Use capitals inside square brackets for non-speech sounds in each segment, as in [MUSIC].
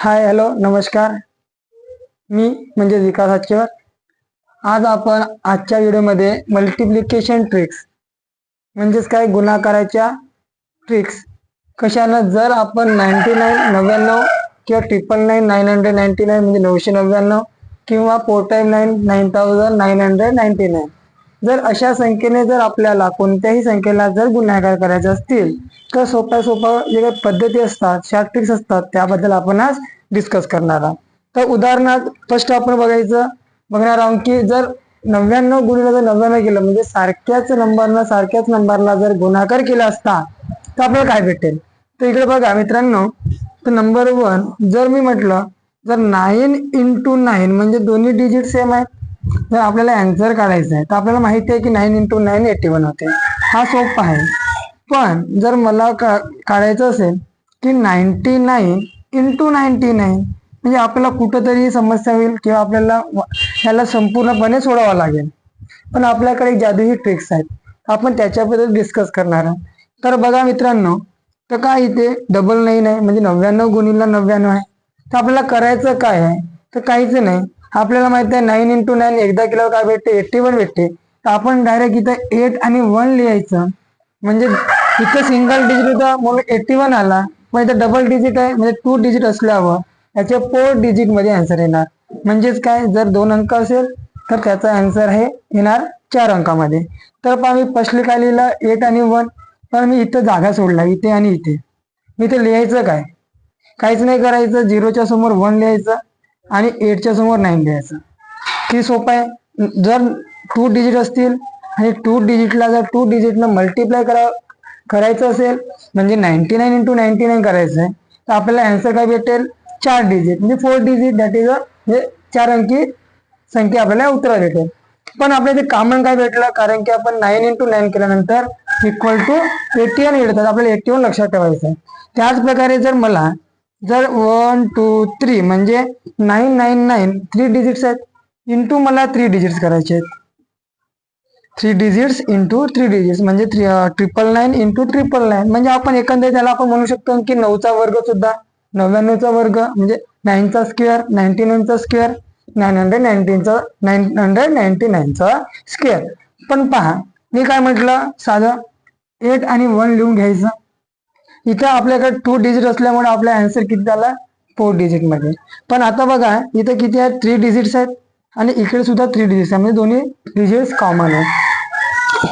Hi hello नमस्कार. मी म्हणजे विकास आचेवर आज आपण आजच्या व्हिडिओमध्ये मल्टिप्लिकेशन ट्रिक्स म्हणजेच काय गुणाकाराच्या ट्रिक्स कशानं जर आपण नाईन्टी नाईन नव्याण्णव किंवा triple nine nine hundred ninety nine म्हणजे नऊशे नव्याण्णव किंवा four time nine nine thousand nine hundred ninety nine जर अशा संख्येने जर आपल्याला कोणत्याही संख्येला जर गुन्हेगार करायचे असतील तर सोप्या सोप्या जे काही पद्धती असतात शॅक्टिक्स असतात त्याबद्दल आपण आज डिस्कस करणार आहोत. तर उदाहरणार्थ फर्स्ट आपण बघायचं बघणार आहोत की जर नव्याण्णव गुणिले जर नव्याण्णव केलं म्हणजे सारख्याच नंबरनं सारख्याच नंबरला जर गुणाकार केला असता तर आपल्याला काय भेटेल? तर इकडे बघा मित्रांनो तर नंबर वन जर मी म्हटलं जर नाईन इंटू नाईन म्हणजे दोन्ही डिजिट सेम आहेत जर आपल्याला अँसर काढायचा आहे. तर आपल्याला माहिती आहे की nine into nine eighty one होते. हा सोपा आहे. पण जर मला का काढायचं असेल की ninety nine into ninety nine म्हणजे आपल्याला कुठंतरी समस्या होईल किंवा आपल्याला ह्याला संपूर्णपणे सोडावं लागेल. पण आपल्याकडे जादूही ट्रिक्स आहेत. आपण त्याच्याबद्दल डिस्कस करणार आहोत. तर बघा मित्रांनो तर काय इथे डबल नाईन आहे म्हणजे नव्याण्णव गुणीला नव्याण्णव आहे. तर आपल्याला करायचं काय आहे? तर काहीच नाही. आपल्याला माहिती आहे नाईन इंटू नाईन एकदा केल्यावर काय भेटते? एट्टी वन भेटते. तर आपण डायरेक्ट इथं एट आणि वन लिहायचं. म्हणजे इथं सिंगल डिजिट होता म्हणून एट्टी वन आला. पण इथं डबल डिजिट आहे म्हणजे टू डिजिट असल्यावर त्याचे फोर डिजिटमध्ये आन्सर येणार. म्हणजेच काय? जर दोन अंक असेल तर त्याचा आन्सर हे येणार चार अंकामध्ये. तर पहा मी फर्स्टली काय लिहिलं? एट आणि वन पण मी इथं जागा सोडला इथे आणि इथे. मी इथे लिहायचं काय? काहीच नाही करायचं. झिरोच्या समोर वन लिहायचं. आणि एटच्या समोर नाईन लिहायचं किती सोपं आहे. जर टू डिजिट असतील आणि टू डिजिटला जर टू डिजिटनं मल्टिप्लाय करा करायचं असेल म्हणजे ninety nine into ninety nine करायचं आहे तर आपल्याला अँसर काय भेटेल? चार डिजिट म्हणजे four digit that is a म्हणजे चार अंकी संख्या आपल्याला उत्तर भेटेल. पण आपल्या ते कॉमन काय भेटलं? कारण की आपण नाईन इंटू नाईन केल्यानंतर इक्वल टू एटी वन येतात. आपल्याला एटी वन लक्षात ठेवायचं आहे. त्याच प्रकारे जर मला जर वन टू थ्री म्हणजे nine nine nine three digits आहेत. इंटू मला थ्री डिजिट्स करायचे आहेत. Three digits into three digits म्हणजे triple nine into triple nine म्हणजे आपण एकंदरीत त्याला आपण म्हणू शकतो की नऊचा वर्ग सुद्धा नव्याण्णवचा वर्ग म्हणजे नाईनचा स्क्वेअर नाईन्टी नाईनचा स्क्वेअर नाईन हंड्रेड नाईन्टीनचा नाईन हंड्रेड नाईन्टी नाईनचा स्क्वेअर पण पहा मी काय म्हटलं? साधं एट आणि वन लिहून घ्यायचं. इथं आपल्याकडे टू डिजिट असल्यामुळे आपला आन्सर किती झाला? फोर डिजिटमध्ये. पण आता बघा इथं किती आहेत? थ्री डिजिट्स आहेत. आणि इकडे सुद्धा थ्री डिजिट्स आहेत म्हणजे दोन्ही डिजिट्स कॉमन आहे.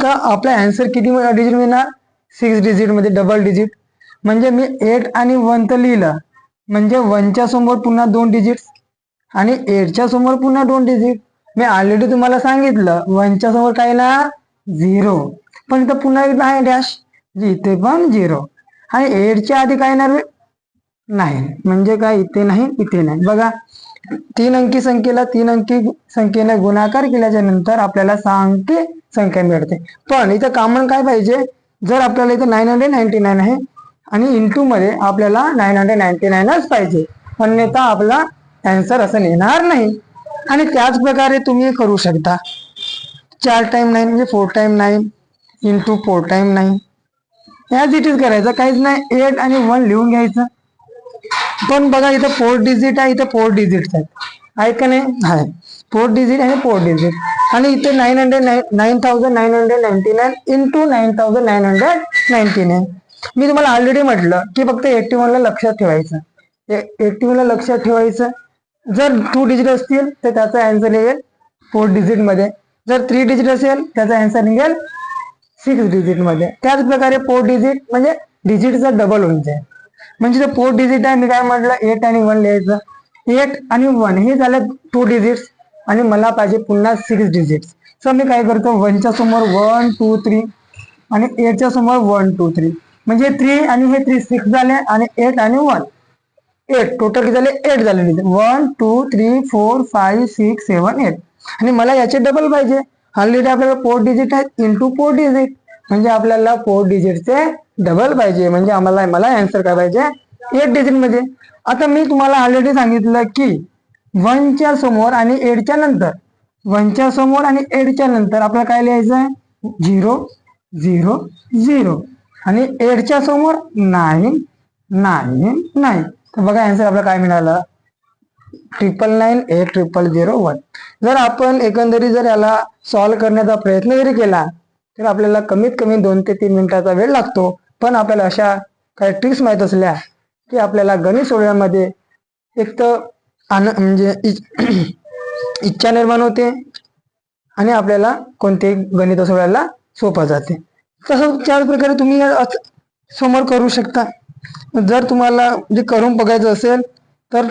तर आपला आन्सर किती डिजिट मिळणार? सिक्स डिजिटमध्ये डबल डिजिट म्हणजे मी एट आणि वन तर लिहिलं. म्हणजे वनच्या समोर पुन्हा दोन डिजिट्स आणि एटच्या समोर पुन्हा दोन डिजिट मी ऑलरेडी तुम्हाला सांगितलं वनच्या समोर काय ना झिरो पण इथं पुन्हा एकदा आहे डॅश इथे पण झिरो आणि एडच्या आधी काय येणार नाही. म्हणजे काय इथे नाही इथे नाही. बघा तीन अंकी संख्येला तीन अंकी संख्येने गुणाकार केल्याच्यानंतर आपल्याला सहा अंकी संख्या मिळते. पण इथं कॉमन काय पाहिजे? जर आपल्याला इथं नाईन हंड्रेड नाईन्टी नाईन आहे आणि इंटू मध्ये आपल्याला नाईन हंड्रेड नाईन्टी नाईनच पाहिजे. अन्यथा आपला अँसर असं येणार नाही. आणि त्याच प्रकारे तुम्ही करू शकता. चार टाइम नाईन म्हणजे four time nine into four time nine ह्याच इट इज करायचं काहीच नाही. एट आणि वन लिहून घ्यायचं. पण बघा इथं फोर डिजिट आहे इथं फोर डिजिट आहेत आहे. का नाही? आहे. फोर डिजिट आणि फोर डिजिट आणि इथे nine hundred nine thousand nine hundred ninety nine into nine thousand nine hundred ninety nine मी तुम्हाला ऑलरेडी म्हटलं की फक्त एट्टी ला लक्षात ठेवायचं. एट्टी ला लक्षात ठेवायचं. जर टू डिजिट असतील तर त्याचा अँसर येईल फोर डिजिटमध्ये. जर थ्री डिजिट असेल त्याचा अँसर निघेल सिक्स डिजिटमध्ये. त्याच प्रकारे फोर डिजिट म्हणजे डिजिटचा डबल होऊन जाईल म्हणजे ते फोर डिजिट आहे मी काय म्हटलं एट आणि वन लिहायचं. एट आणि वन हे झालं टू डिजिट्स आणि मला पाहिजे पुन्हा सिक्स डिजिट्स सर मी काय करतो वनच्या समोर वन टू थ्री आणि एटच्या समोर वन टू थ्री म्हणजे थ्री आणि हे थ्री सिक्स झाले आणि एट आणि वन एट टोटल किती झाले? एट झाले one two three four five six seven eight आणि मला याचे डबल पाहिजे. ऑलरेडी आपल्याला फोर डिजिट आहेत इंटू फोर डिजिट म्हणजे आपल्याला फोर डिजिटचे डबल पाहिजे. म्हणजे आम्हाला मला आन्सर काय पाहिजे? एट डिजिटमध्ये. आता मी तुम्हाला ऑलरेडी सांगितलं की वनच्या समोर आणि एडच्या नंतर. वनच्या समोर आणि एडच्या नंतर आपल्याला काय लिहायचं आहे झिरो झिरो झिरो आणि एडच्या समोर नाईन नाईन नाईन तर बघा आन्सर आपल्याला काय मिळालं? Triple nine eight triple zero one जर आपण एकंदरीत जर याला सॉल्व्ह करण्याचा प्रयत्न जरी केला तर आपल्याला कमीत कमी दोन ते तीन मिनिटाचा वेळ लागतो. पण आपल्याला अशा काही ट्रिक्स माहीत असल्या की आपल्याला गणित सोडवण्यामध्ये एक तर आन म्हणजे [CLEARS THROAT] इच्छा निर्माण होते आणि आपल्याला कोणतेही गणित सोडवायला सोपं जाते. तसं चार प्रकारे तुम्ही समोर करू शकता. जर तुम्हाला म्हणजे करून बघायचं असेल तर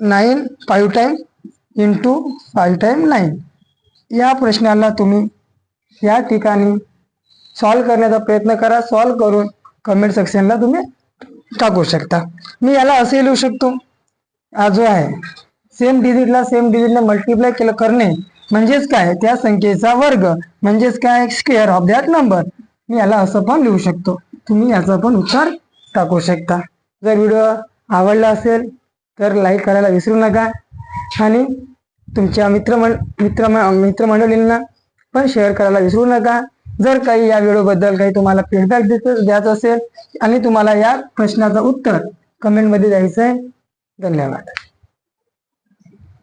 nine five time into five time nine या प्रश्नाला तुम्ही या ठिकाणी सॉल्व करण्याचा प्रयत्न करा. सॉल्व करून कमेंट सेक्शनला तुम्ही टाकू शकता. मी याला असे लिहू शकतो. हा जो आहे सेम डिजिटला सेम डिजिटने मल्टिप्लाय केलं करणे म्हणजेच काय? त्या संख्येचा वर्ग म्हणजेच काय? स्क्वेअर ऑफ दॅट नंबर मी याला असं पण लिहू शकतो. तुम्ही याचा पण उत्तर टाकू शकता. जर व्हिडिओ आवडला असेल तर लाईक करायला विसरू नका. आणि तुमच्या मित्रमंड मित्र मित्रमंडळींना पण शेअर करायला विसरू नका. जर काही या व्हिडिओबद्दल काही तुम्हाला फीडबॅक द्यायचं असेल आणि तुम्हाला या प्रश्नाचं उत्तर कमेंटमध्ये द्यायचं आहे धन्यवाद.